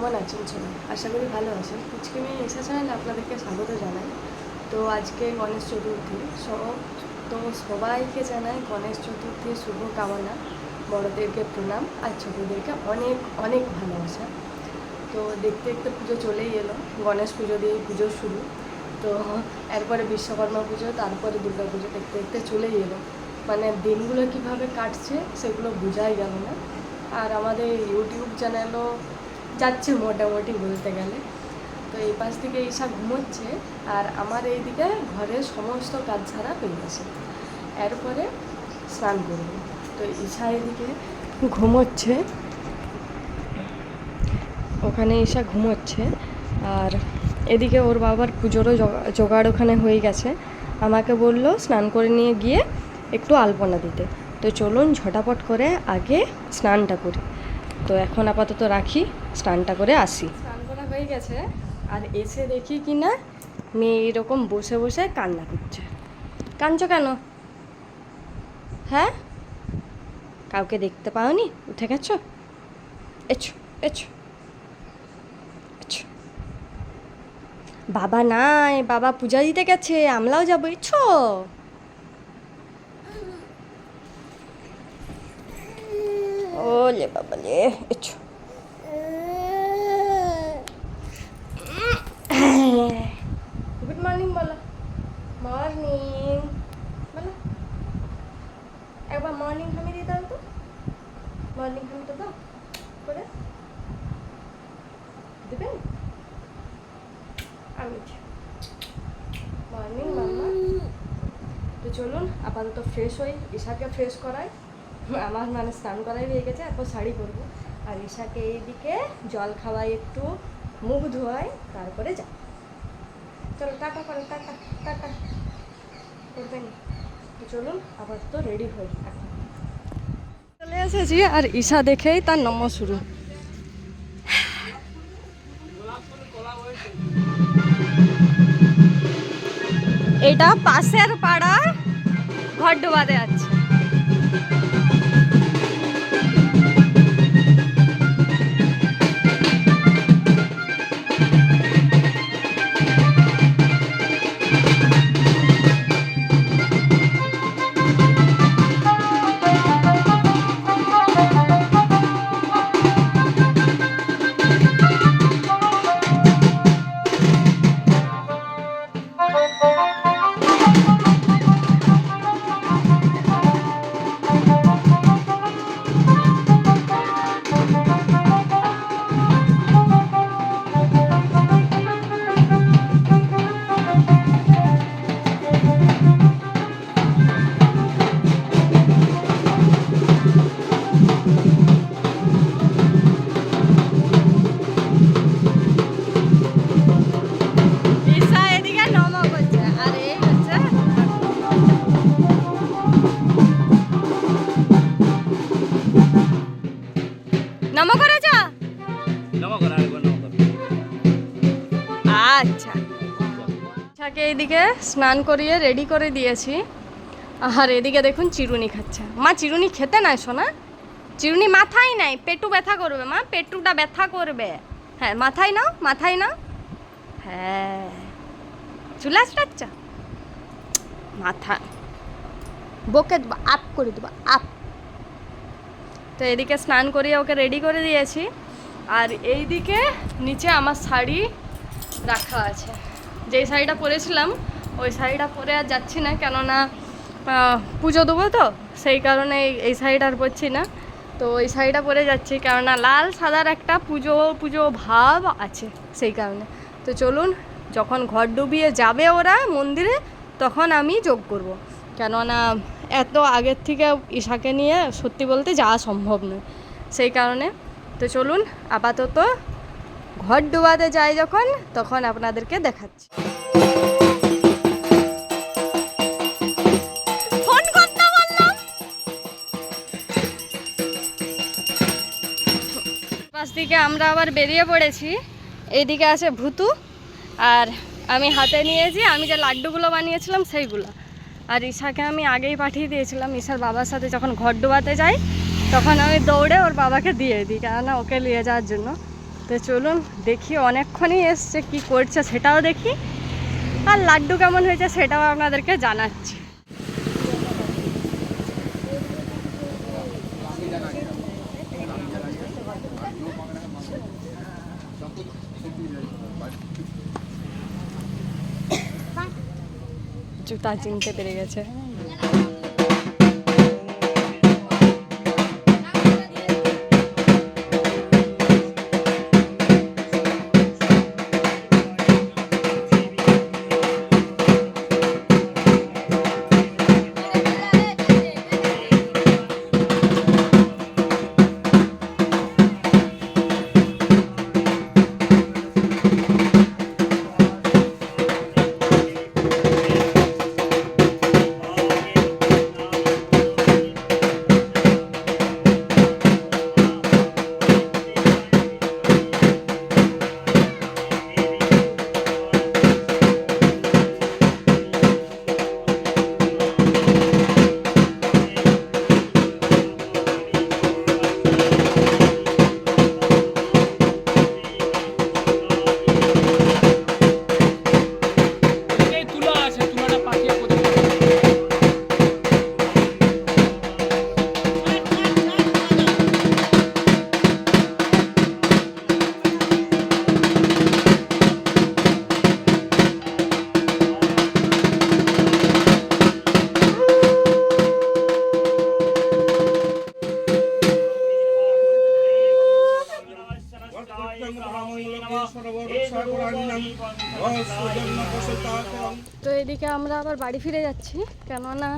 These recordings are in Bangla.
কেমন আছেন সবাই আশা করি ভালো আছেন আজকে আমি এসা চ্যানেলে আপনাদেরকে স্বাগত জানাই। তো আজকে গণেশ চতুর্থী। সব তো সবাইকে জানাই গণেশ চতুর্থীর শুভ কামনা বড়দেরকে প্রণাম আর ছোটোদেরকে অনেক অনেক ভালোবাসা। তো দেখতে দেখতে পুজো চলেই এলো। গণেশ পুজো দিয়ে পুজো শুরু। তো এরপরে বিশ্বকর্মা পুজো, তারপরে দুর্গা পুজো দেখতে দেখতে চলেই এলো। মানে দিনগুলো কীভাবে কাটছে, সেগুলো বোঝাই গেল না। আর আমাদের ইউটিউব চ্যানেলও যাচ্ছে মোটামুটি বলতে গেলে। তো এই পাশ থেকে ঈশা ঘুমোচ্ছে আর আমার এইদিকে ঘরের সমস্ত কাজ ছাড়া হয়ে গেছে। এরপরে স্নান করব। তো ঈশা এদিকে ঘুমোচ্ছে। ওখানে ঈশা ঘুমোচ্ছে আর এদিকে ওর বাবার পুজোরও জোগা- জোগাড় ওখানে হয়ে গেছে। আমাকে বলল স্নান করে নিয়ে গিয়ে একটু আলপনা দিতে। তো চলুন ঝটাপট করে আগে স্নানটা করি। তো এখন আপাতত রাখি। স্নানটা করে আসি। স্নান করা হয়ে গেছে, আর এসে দেখি কি না মেয়ে এরকম বসে বসে কান্না করছে। কাঁদছো কেন? হ্যাঁ? কাউকে দেখতে পাওনি? উঠে গেছো? এছো এছো বাবা নাই, বাবা পূজা দিতে গেছে, আমরাও যাব ইচ্ছো ওলে বাবা লে এছো গুড মর্নিং বলো মর্নিং বলো একবার মর্নিং হামি দিয়ে দাও তো। মর্নিং হামি তো দাও। করে। দেবেন আমি মর্নিং মাম্মা তো চলুন, আপাতত ফ্রেশ হই। ঈশাকে ফ্রেশ করাই। আমার মানে স্নান করাই হয়ে গেছে এখন শাড়ি পরবো। আর ঈশাকে এইদিকে জল খাওয়াই, একটু মুখ ধোয়াই, তারপরে যা চলো টাটা করো টাটা টাটা করবেন চলুন, আবার তো রেডি হই চলে এসেছি আর ঈশা দেখেই তার নম শুরু। এটা পাশের পাড়া ঘর ডোবাতে আছে। ইশাকে এইদিকে স্নান করিয়ে রেডি করে দিয়েছি। আর এদিকে দেখুন চিরুনি খাচ্ছে। মা, চিরুনি খেতে নাই শোনা চিরুনি মাথায় নাই, পেটু ব্যথা করবে মা, পেটুটা ব্যথা করবে। হ্যাঁ মাথায় নাও মাথায় নাও। হ্যাঁ চুলে আসতে মাথা। বকে দেবো, আপ করে দেবো, আপ। তো এদিকে স্নান করিয়ে ওকে রেডি করে দিয়েছি। আর এইদিকে নিচে আমার শাড়ি রাখা আছে। যেই শাড়িটা পরেছিলাম, ওই শাড়িটা পরে আর যাচ্ছি না, কেননা পুজো দেবো তো, সেই কারণে এই- এই শাড়িটা আর পরছি না। তো ওই শাড়িটা পরে যাচ্ছি, কেননা লাল সাদার একটা পুজো পুজো ভাব আছে সেই কারণে। তো চলুন, যখন ঘর ডুবিয়ে যাবে ওরা মন্দিরে, তখন আমি যোগ করব। কেননা, এত আগের থেকে ঈশাকে নিয়ে সত্যি বলতে যাওয়া সম্ভব নয়, সেই কারণে। তো চলুন, আপাতত ঘর ডুবাতে যাই যখন, তখন আপনাদেরকে দেখাচ্ছি। পাশ আমরা আবার বেরিয়ে পড়েছি। এইদিকে আছে ভুতু, আর আমি হাতে নিয়েছি, আমি যে লাড্ডুগুলো বানিয়েছিলাম সেইগুলো। আর ঈশাকে আমি আগেই পাঠিয়ে দিয়েছিলাম, ঈশার বাবার সাথে যখন ঘর ডোবাতে যাই, তখন আমি দৌড়ে ওর বাবাকে দিয়ে দিই, কেননা ওকে নিয়ে যাওয়ার জন্য। তো চলুন দেখি অনেকক্ষণই এসছে কি করছে, সেটাও দেখি। আর লাড্ডু কেমন হয়েছে সেটাও আপনাদেরকে জানাচ্ছি। জুতা চিনতে পেরে গেছে। তো এদিকে আমরা আবার বাড়ি ফিরে যাচ্ছি কেননা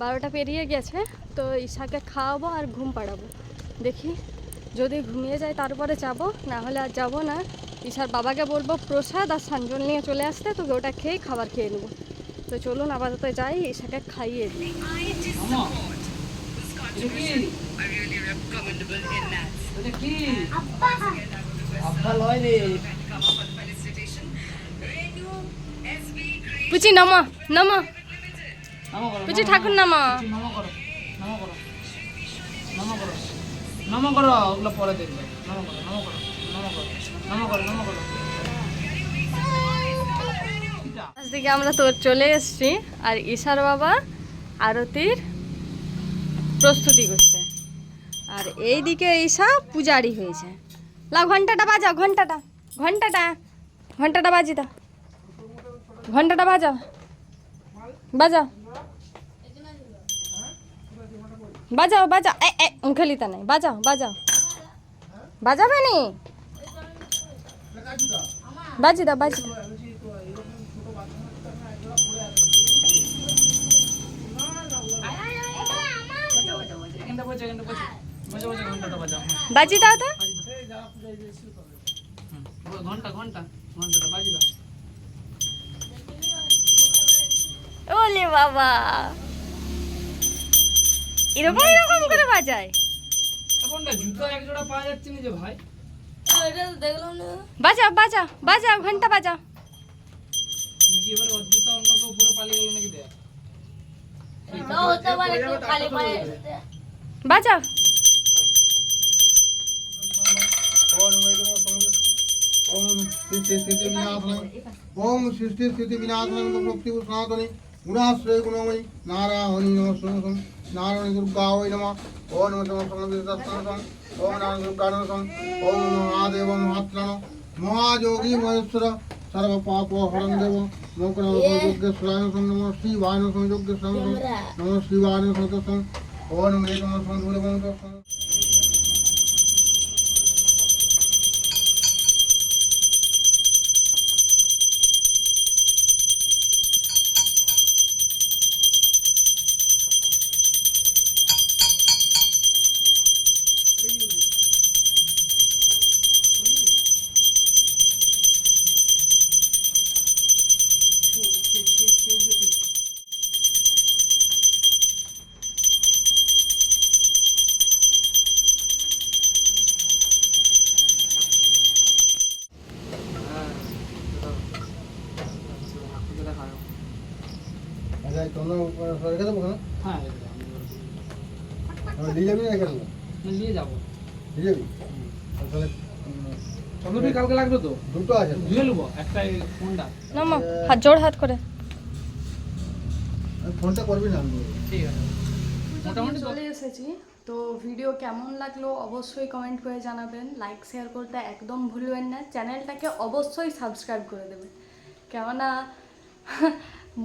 বারোটা পেরিয়ে গেছে তো ঈশাকে খাওয়াবো আর ঘুম পাড়াবো। দেখি যদি ঘুমিয়ে যায় তারপরে যাব না হলে আর যাব না। ঈশার বাবাকে বলব প্রসাদ আর সাঞ্জল নিয়ে চলে আসতে তো ওটা খেয়েই খাবার খেয়ে নেব। তো চলুন আপাতত যাই ঈশাকে খাইয়ে দিই। পুচি নম নম। পুচি ঠাকুর নম। নম করো নম করো নম করো নম করো ওগুলো পরে দেখবে। নম করো নম করো নম করো নম করো নম করো। আজকে আমরা তো চলে এসেছি আর ঈশার বাবা আরতির প্রস্তুতি করছে। আর এইদিকে ঈশা পূজারি হয়েছে। লাও ঘন্টাটা বাজাও ঘন্টাটা ঘন্টাটা ঘন্টাটা বাজি দাও। ঘন্টাটা বাজাও বাজাও। বাজাও বাজাও এ এ মুখেলিতা নাই। বাজাও বাজাও। বাজাবে নি? বাজি দাও বাজি বাজি দাও তো। ঘণ্টা ঘণ্টা ঘন্টাটা বাজি দাও ওলে বাবা। এরকম এরকম করে বাজায়। এখনটা জুতো এক জোড়া পাওয়া যাচ্ছে না যে ভাই। বাজাও বাজাও বাজাও ঘণ্টা বাজাও। নাকি এবার ওর অন্য কেউ পুরো পালিয়ে গেল নাকি দেখ। বাজাও। ओम सृष्टि स्थिति विनाशनं मुक्ति सनातनि गुणाश्रय गुणमयि नारायणी नमः नारायण दुर्गा वै नमः ओम नमः सर्वविदस्तनं ओम नारायण दुर्गा नमः ओम महादेव महात्मन महायोगी महेश्वर सर्व पाप हरं देव मोकरण योग्येश्वराय नमः शिवाय नमः योग्येश्वराय नमः शिवाय नमः ओम नमः नमः नमः তোমরা সরকার দেবো কেন হ্যাঁ নিয়ে যাবি না কেন নিয়ে যাব। নিয়ে যাবি? তাহলে উম, কালকে লাগবে তো? দুটো আছে। ধুয়ে নেব একটা এই ফোনটা নামো হাত জোড় হাত করে। ফোনটা করবি না? ঠিক আছে। মোটামুটি চলে এসেছি। তো ভিডিও কেমন লাগল অবশ্যই কমেন্ট করে জানাবেন। লাইক শেয়ার করতে একদম ভুলবেন না। চ্যানেলটাকে অবশ্যই সাবস্ক্রাইব করে দেবেন। কেননা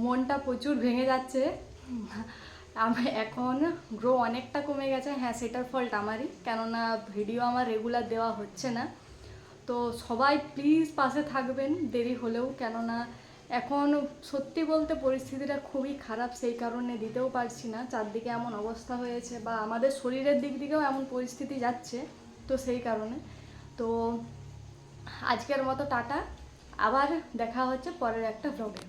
মনটা প্রচুর ভেঙে যাচ্ছে। আমি এখন গ্রো অনেকটা কমে গেছে। হ্যাঁ সেটার ফল্ট আমারই। কেননা ভিডিও আমার রেগুলার দেওয়া হচ্ছে না। তো সবাই প্লিজ পাশে থাকবেন, দেরি হলেও। কেননা এখন সত্যি বলতে পরিস্থিতিটা খুবই খারাপ, সেই কারণে দিতেও পারছি না। চারদিকে এমন অবস্থা হয়েছে বা আমাদের শরীরের দিক দিকেও এমন পরিস্থিতি যাচ্ছে, তো সেই কারণে। তো আজকের মতো টাটা। আবার দেখা হচ্ছে পরের একটা ব্লগে